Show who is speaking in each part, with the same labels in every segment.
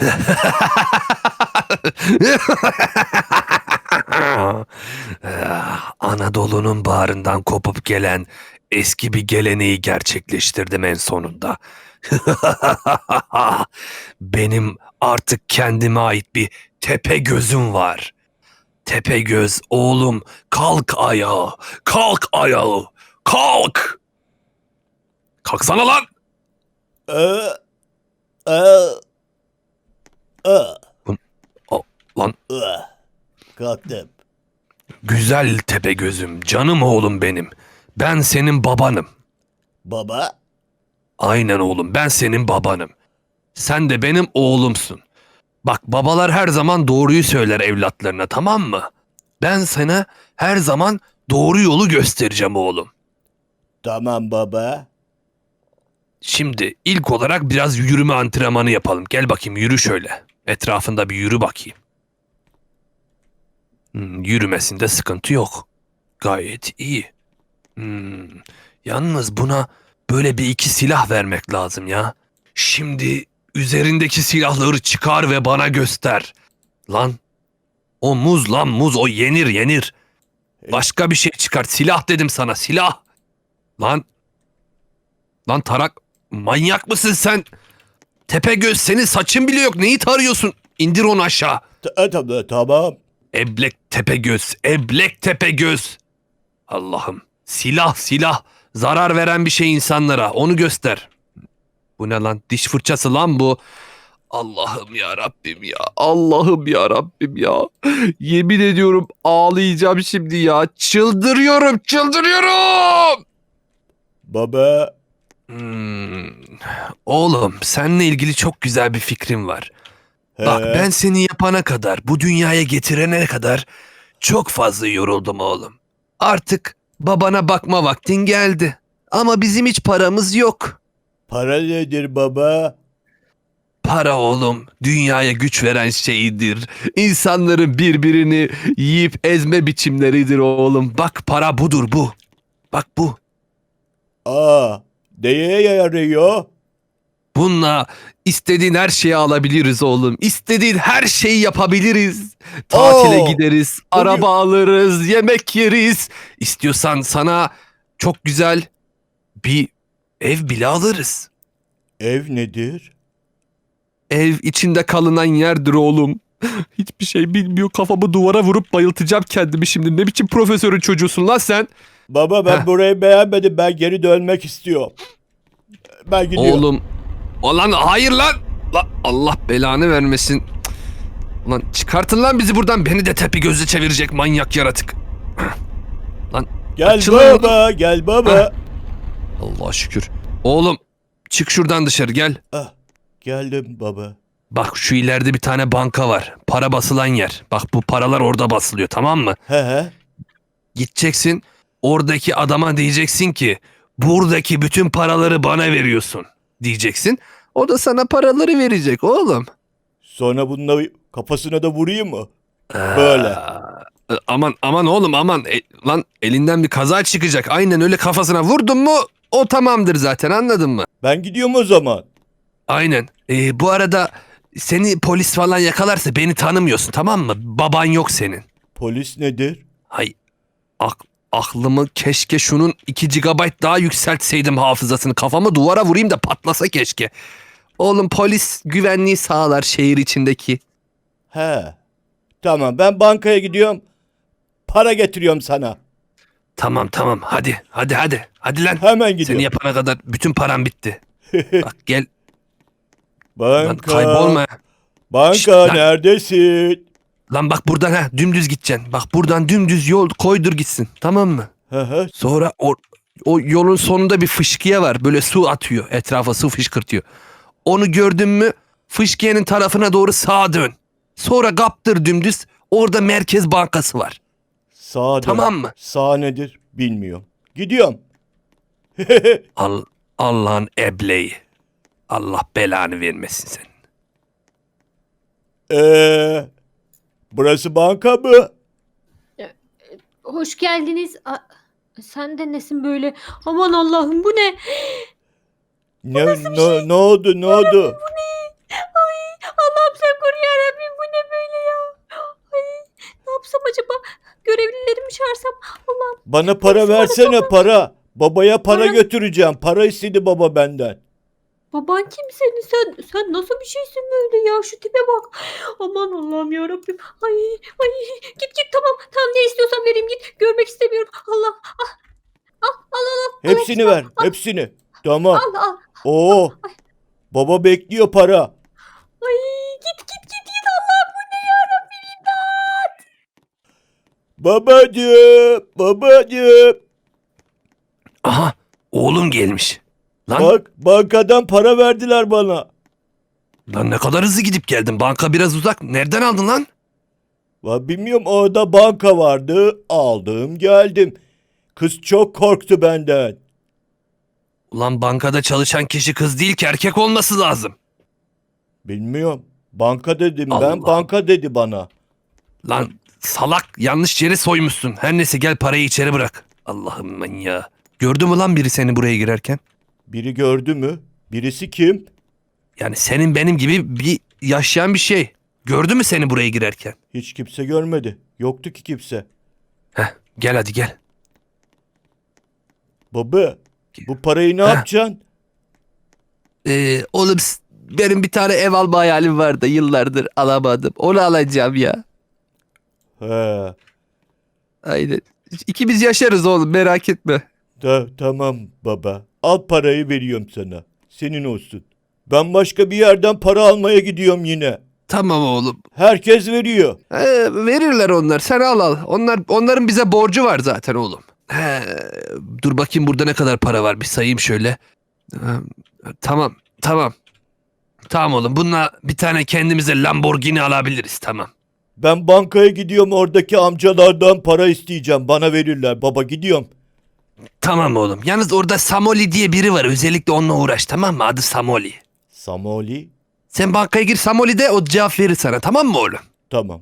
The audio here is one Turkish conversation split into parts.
Speaker 1: Anadolu'nun bağrından kopup gelen eski bir geleneği gerçekleştirdim en sonunda. Benim artık kendime ait bir tepe gözüm var. Tepe göz oğlum kalk ayağa, kalk ayağa, kalk. Kalksana lan.
Speaker 2: Ee, ee, ee,
Speaker 1: Lan.
Speaker 2: Kalktım.
Speaker 1: güzel tepe gözüm, canım oğlum benim. Ben senin babanım.
Speaker 2: Baba,
Speaker 1: Aynen oğlum ben senin babanım. Sen de benim oğlumsun. Bak babalar her zaman doğruyu söyler evlatlarına tamam mı? Ben sana her zaman doğru yolu göstereceğim oğlum.
Speaker 2: tamam baba.
Speaker 1: Şimdi ilk olarak biraz yürüme antrenmanı yapalım. Gel bakayım yürü şöyle. Etrafında bir yürü bakayım. Hmm, yürümesinde sıkıntı yok. Gayet iyi. Hmm, yalnız buna böyle bir iki silah vermek lazım ya. Şimdi üzerindeki silahları çıkar ve bana göster. Lan o muz lan muz o yenir yenir. Başka bir şey çıkart. Silah dedim sana silah. Lan. Lan tarak manyak mısın sen? Tepegöz senin saçın bile yok. Neyi tarıyorsun? İndir onu aşağı.
Speaker 2: Ta- e, tamam, tamam.
Speaker 1: Eblek Tepegöz. Eblek Tepegöz. Allah'ım. Silah silah. Zarar veren bir şey insanlara. Onu göster. Bu ne lan? Diş fırçası lan bu. Allah'ım ya Rabbim ya. Allah'ım ya Rabbim ya. Yemin ediyorum ağlayacağım şimdi ya. Çıldırıyorum, çıldırıyorum.
Speaker 2: Baba,
Speaker 1: Hmm. Oğlum, seninle ilgili çok güzel bir fikrim var.
Speaker 2: he,
Speaker 1: Bak ben seni yapana kadar, bu dünyaya getirene kadar çok fazla yoruldum oğlum. Artık babana bakma vaktin geldi. Ama bizim hiç paramız yok.
Speaker 2: para nedir baba?
Speaker 1: Para oğlum dünyaya güç veren şeydir. İnsanların birbirini yiyip ezme biçimleridir oğlum. Bak para budur bu. Bak bu.
Speaker 2: Aa, neye yarıyor?
Speaker 1: Bununla istediğin her şeyi alabiliriz oğlum. İstediğin her şeyi yapabiliriz. Tatile
Speaker 2: Oo,
Speaker 1: gideriz, araba alırız, yemek yeriz. İstiyorsan sana çok güzel bir ev bile alırız.
Speaker 2: Ev nedir?
Speaker 1: Ev içinde kalınan yerdir oğlum. Hiçbir şey bilmiyor. Kafamı duvara vurup bayıltacağım kendimi şimdi. Ne biçim profesörün çocuğusun lan sen?
Speaker 2: Baba ben
Speaker 1: Heh.
Speaker 2: burayı beğenmedim. Ben geri dönmek istiyorum. Ben gidiyorum.
Speaker 1: Oğlum. Ulan hayır lan. Lan Allah belanı vermesin. Ulan çıkartın lan bizi buradan. Beni de tepi gözü çevirecek manyak yaratık.
Speaker 2: gel
Speaker 1: açılın
Speaker 2: baba, gel baba.
Speaker 1: Allah'a şükür. Oğlum çık şuradan dışarı gel.
Speaker 2: Ah, geldim baba.
Speaker 1: Bak şu ileride bir tane banka var. Para basılan yer. Bak bu paralar orada basılıyor tamam mı?
Speaker 2: He he.
Speaker 1: Gideceksin oradaki adama diyeceksin ki buradaki bütün paraları bana veriyorsun diyeceksin. O da sana paraları verecek oğlum.
Speaker 2: Sonra bununla kafasına da vurayım mı? Böyle.
Speaker 1: Ee, aman aman oğlum aman E, lan elinden bir kaza çıkacak. Aynen öyle kafasına vurdun mu o tamamdır zaten anladın mı?
Speaker 2: Ben gidiyorum o zaman.
Speaker 1: Aynen. Ee, bu arada seni polis falan yakalarsa beni tanımıyorsun tamam mı? Baban yok senin.
Speaker 2: Polis nedir?
Speaker 1: Hay ak- aklımı keşke şunun 2 GB daha yükseltseydim hafızasını. Kafamı duvara vurayım da patlasa keşke. Oğlum polis güvenliği sağlar şehir içindeki.
Speaker 2: He. Tamam ben bankaya gidiyorum. Para getiriyorum sana.
Speaker 1: Tamam tamam hadi hadi hadi. Hadi lan.
Speaker 2: Hemen
Speaker 1: Seni
Speaker 2: gidiyorum.
Speaker 1: yapana kadar bütün param bitti. Bak gel lan
Speaker 2: Banka.
Speaker 1: kaybolma.
Speaker 2: Banka
Speaker 1: Şşt, lan.
Speaker 2: neredesin?
Speaker 1: Lan bak buradan ha dümdüz gideceksin. Bak buradan dümdüz yol koydur gitsin. Tamam mı? Sonra o, o yolun sonunda bir fışkiye var. Böyle su atıyor. Etrafa su fışkırtıyor. Onu gördün mü fışkiyenin tarafına doğru sağa dön. Sonra kaptır dümdüz. Orada Merkez Bankası var.
Speaker 2: Sağa dön.
Speaker 1: Tamam mı?
Speaker 2: Sağ nedir bilmiyorum. Gidiyorum.
Speaker 1: Al, Allah'ın ebleyi. Allah belanı vermesin sen.
Speaker 2: Ee, Burası banka mı?
Speaker 3: E, hoş geldiniz. A- sen de nesin böyle? Aman Allah'ım bu ne?
Speaker 2: Ne ne, şey? ne oldu ne oldu? Bu ne?
Speaker 3: Ay Allah'ım sen koru yarabbim bu ne böyle ya? Ay ne yapsam acaba? Görevlilerimi çağırsam Allah'ım.
Speaker 2: Bana para versene para. Babaya para
Speaker 3: Para-
Speaker 2: götüreceğim. Para istedi baba benden.
Speaker 3: Baban kim senin? Sen, sen nasıl bir şeysin böyle ya? Şu tipe bak. Aman Allah'ım ya Rabbim. Ay ay git git tamam. Tamam ne istiyorsan vereyim git. Görmek istemiyorum. Allah. Ah. Al al al. al.
Speaker 2: Hepsini ver. Hepsini. Tamam.
Speaker 3: Al al.
Speaker 2: Oo. Baba bekliyor para.
Speaker 3: Ay git git git git. Allah bu ne ya Rabbim imdat.
Speaker 2: Babacığım. Babacığım.
Speaker 1: Aha oğlum gelmiş. Lan,
Speaker 2: Bak bankadan para verdiler bana.
Speaker 1: lan ne kadar hızlı gidip geldin. Banka biraz uzak. Nereden aldın lan?
Speaker 2: Va bilmiyorum orada banka vardı. Aldım geldim. Kız çok korktu benden.
Speaker 1: Ulan bankada çalışan kişi kız değil ki erkek olması lazım.
Speaker 2: Bilmiyorum. Banka dedim ben.
Speaker 1: Allah.
Speaker 2: Banka dedi bana.
Speaker 1: Lan salak yanlış yere soymuşsun. Her neyse gel parayı içeri bırak. Allah'ım ben ya. Gördü mü lan biri seni buraya girerken?
Speaker 2: Biri gördü mü? Birisi kim?
Speaker 1: Yani senin benim gibi bir yaşayan bir şey. Gördü mü seni buraya girerken?
Speaker 2: Hiç kimse görmedi. Yoktu ki kimse.
Speaker 1: Heh gel hadi gel.
Speaker 2: Baba bu parayı ne
Speaker 1: Heh.
Speaker 2: yapacaksın?
Speaker 1: Ee, oğlum s- benim bir tane ev alma hayalim var da yıllardır alamadım. Onu alacağım ya.
Speaker 2: He.
Speaker 1: Aynen. İkimiz yaşarız oğlum merak etme.
Speaker 2: Da, tamam baba. Al parayı veriyorum sana. Senin olsun. Ben başka bir yerden para almaya gidiyorum yine.
Speaker 1: Tamam oğlum.
Speaker 2: Herkes veriyor.
Speaker 1: Ee, verirler onlar. Sen al al. Onlar onların bize borcu var zaten oğlum. He, dur bakayım burada ne kadar para var bir sayayım şöyle. Ee, tamam tamam. Tamam oğlum bununla bir tane kendimize Lamborghini alabiliriz tamam.
Speaker 2: Ben bankaya gidiyorum oradaki amcalardan para isteyeceğim. Bana verirler. Baba gidiyorum.
Speaker 1: Tamam oğlum. Yalnız orada Samoli diye biri var. Özellikle onunla uğraş tamam mı? Adı Samoli.
Speaker 2: Samoli.
Speaker 1: Sen bankaya gir Samoli de o cevap verir sana tamam mı oğlum?
Speaker 2: Tamam.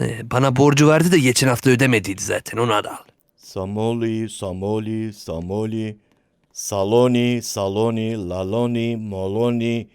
Speaker 1: Ee, bana borcu verdi de geçen hafta ödemediydi zaten onu da al.
Speaker 2: Samoli, Samoli, Samoli. Saloni, Saloni, Laloni, Moloni.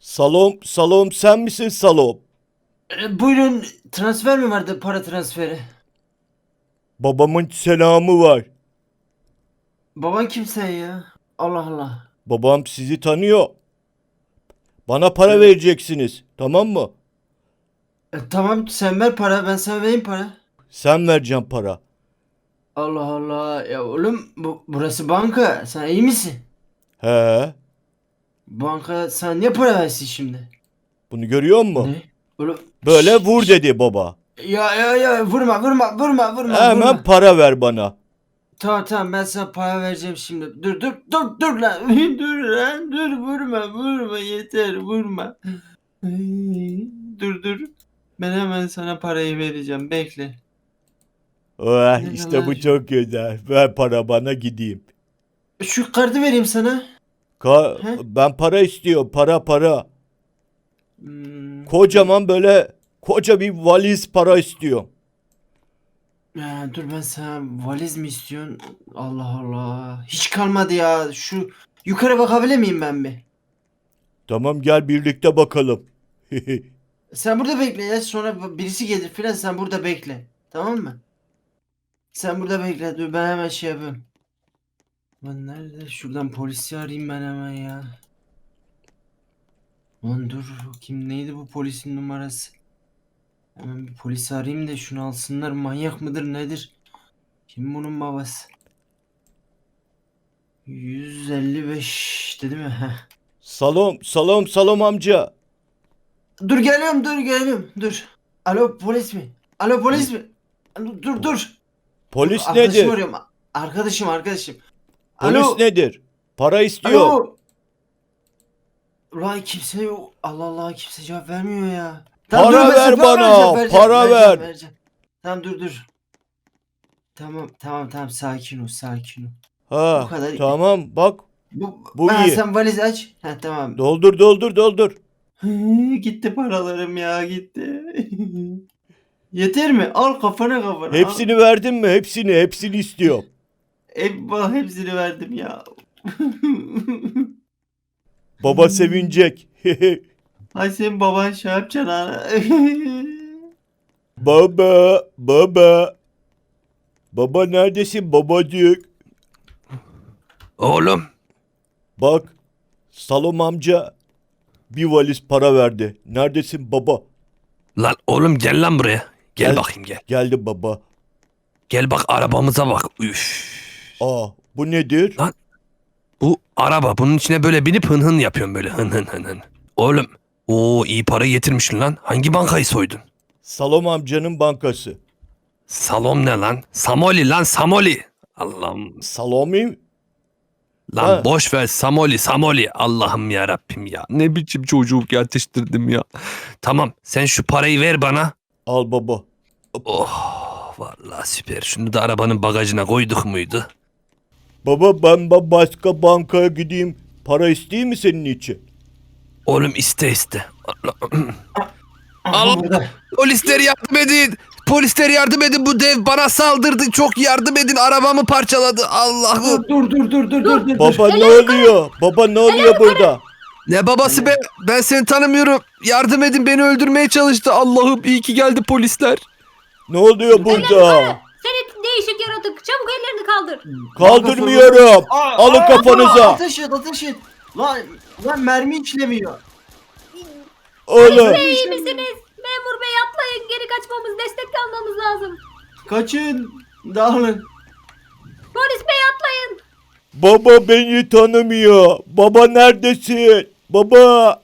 Speaker 2: Salom, Salom sen misin Salom?
Speaker 4: E, buyurun transfer mi vardı para transferi?
Speaker 2: Babamın selamı var.
Speaker 4: Baban kim sen ya? Allah Allah.
Speaker 2: Babam sizi tanıyor. Bana para vereceksiniz. Tamam mı?
Speaker 4: E, tamam sen ver para ben sana vereyim para.
Speaker 2: Sen vereceksin para.
Speaker 4: Allah Allah ya oğlum bu, burası banka sen iyi misin?
Speaker 2: He.
Speaker 4: Banka sana niye para versin şimdi?
Speaker 2: Bunu görüyor musun?
Speaker 4: Ne? Oğlum,
Speaker 2: Böyle vur dedi baba.
Speaker 4: Ya ya ya vurma vurma vurma vurma
Speaker 2: Hemen
Speaker 4: vurma.
Speaker 2: para ver bana.
Speaker 4: Tamam tamam ben sana para vereceğim şimdi. Dur dur dur dur lan. dur lan dur vurma vurma yeter vurma. Dur dur. Ben hemen sana parayı vereceğim bekle.
Speaker 2: Oh,
Speaker 4: Ne
Speaker 2: işte bu
Speaker 4: kadar?
Speaker 2: çok güzel. Ver para bana gideyim.
Speaker 4: Şu kartı vereyim sana.
Speaker 2: Ka-
Speaker 4: He?
Speaker 2: ben para istiyorum. Para para.
Speaker 4: Hmm,
Speaker 2: Kocaman böyle koca bir valiz para istiyorum.
Speaker 4: Ya, dur ben sana valiz mi istiyorsun? Allah Allah. Hiç kalmadı ya. Şu yukarı bakabilir miyim ben bir?
Speaker 2: Tamam gel birlikte bakalım.
Speaker 4: Sen burada bekle ya. Sonra birisi gelir filan sen burada bekle. Tamam mı? Sen burada bekle. Dur ben hemen şey yapıyorum. Lan nerede? Şuradan polisi arayayım ben hemen ya. Lan dur. Kim neydi bu polisin numarası? Hemen bir polisi arayayım da şunu alsınlar. Manyak mıdır nedir? Kim bunun babası? 155 dedi mi? Heh.
Speaker 2: salom, salom, salom amca.
Speaker 4: Dur geliyorum dur geliyorum dur. Alo polis mi? Alo polis mi? Alo, dur dur.
Speaker 2: Polis
Speaker 4: Arkadaşım
Speaker 2: nedir?
Speaker 4: arıyorum. Arkadaşım arkadaşım.
Speaker 2: Polis
Speaker 4: Alo.
Speaker 2: nedir? Para istiyor.
Speaker 4: Alo. Ulan kimse yok. Allah Allah kimse cevap vermiyor ya. Tamam,
Speaker 2: Para
Speaker 4: dur, ben
Speaker 2: ver
Speaker 4: sana
Speaker 2: bana,
Speaker 4: vereceğim, vereceğim,
Speaker 2: para
Speaker 4: vereceğim,
Speaker 2: ver.
Speaker 4: vereceğim. Tamam dur dur. Tamam tamam tamam sakin ol sakin ol.
Speaker 2: Ha,
Speaker 4: Bu kadar-
Speaker 2: tamam bak.
Speaker 4: Bu,
Speaker 2: Bu
Speaker 4: ha,
Speaker 2: iyi.
Speaker 4: Sen valiz aç. Ha tamam.
Speaker 2: Doldur, doldur, doldur.
Speaker 4: gitti paralarım ya gitti. Yeter mi? Al kafana kafana. al.
Speaker 2: Hepsini verdin mi? Hepsini, hepsini istiyorum.
Speaker 4: Bak hepsini verdim ya.
Speaker 2: Baba sevinecek.
Speaker 4: Ay senin baban şey yapacaksın ha.
Speaker 2: baba, baba. Baba neredesin babacık?
Speaker 1: Oğlum
Speaker 2: Bak Salom amca bir valiz para verdi. Neredesin baba?
Speaker 1: lan oğlum gel lan buraya. Gel,
Speaker 2: Gel.
Speaker 1: bakayım gel.
Speaker 2: Geldi baba.
Speaker 1: Gel bak arabamıza bak. Üf.
Speaker 2: Aa bu nedir?
Speaker 1: Lan. Bu araba bunun içine böyle binip hın hın yapıyorum böyle hın hın hın hın. Oğlum o iyi para getirmişsin lan. Hangi bankayı soydun?
Speaker 2: Salom amcanın bankası.
Speaker 1: Salom ne lan? Samoli lan Samoli. Allah'ım.
Speaker 2: Salomi
Speaker 1: Lan
Speaker 2: Ha.
Speaker 1: boş ver Samoli Samoli. Allah'ım ya Rabbim ya. Ne biçim çocuğu yetiştirdim ya. Tamam sen şu parayı ver bana.
Speaker 2: al baba.
Speaker 1: Oh vallahi süper. Şunu da arabanın bagajına koyduk muydu?
Speaker 2: Baba ben ba- başka bankaya gideyim. Para isteyeyim mi senin için?
Speaker 1: Oğlum iste iste.
Speaker 4: Aha,
Speaker 1: Al.
Speaker 4: burada.
Speaker 1: Polisler yardım edin. Polisler yardım edin. Bu dev bana saldırdı. Çok yardım edin. Arabamı parçaladı. Allah'ım.
Speaker 4: Dur dur dur dur dur dur.
Speaker 2: Baba ne oluyor? Baba ne oluyor burada?
Speaker 1: Ne babası be? Ben seni tanımıyorum. Yardım edin. Beni öldürmeye çalıştı. Allah'ım iyi ki geldi polisler.
Speaker 2: Ne oluyor burada?
Speaker 3: Seni değişik yaratık. Çabuk ellerini kaldır.
Speaker 2: Kaldırmıyorum. Alın kafanıza.
Speaker 4: Ateş et ateş et. Lan, lan mermi işlemiyor.
Speaker 2: Oğlum.
Speaker 3: İyi misiniz? Memur bey atlayın. Geri kaçmamız, destek almamız lazım.
Speaker 4: Kaçın. Dağılın.
Speaker 3: Polis bey atlayın.
Speaker 2: Baba beni tanımıyor. Baba neredesin? Baba.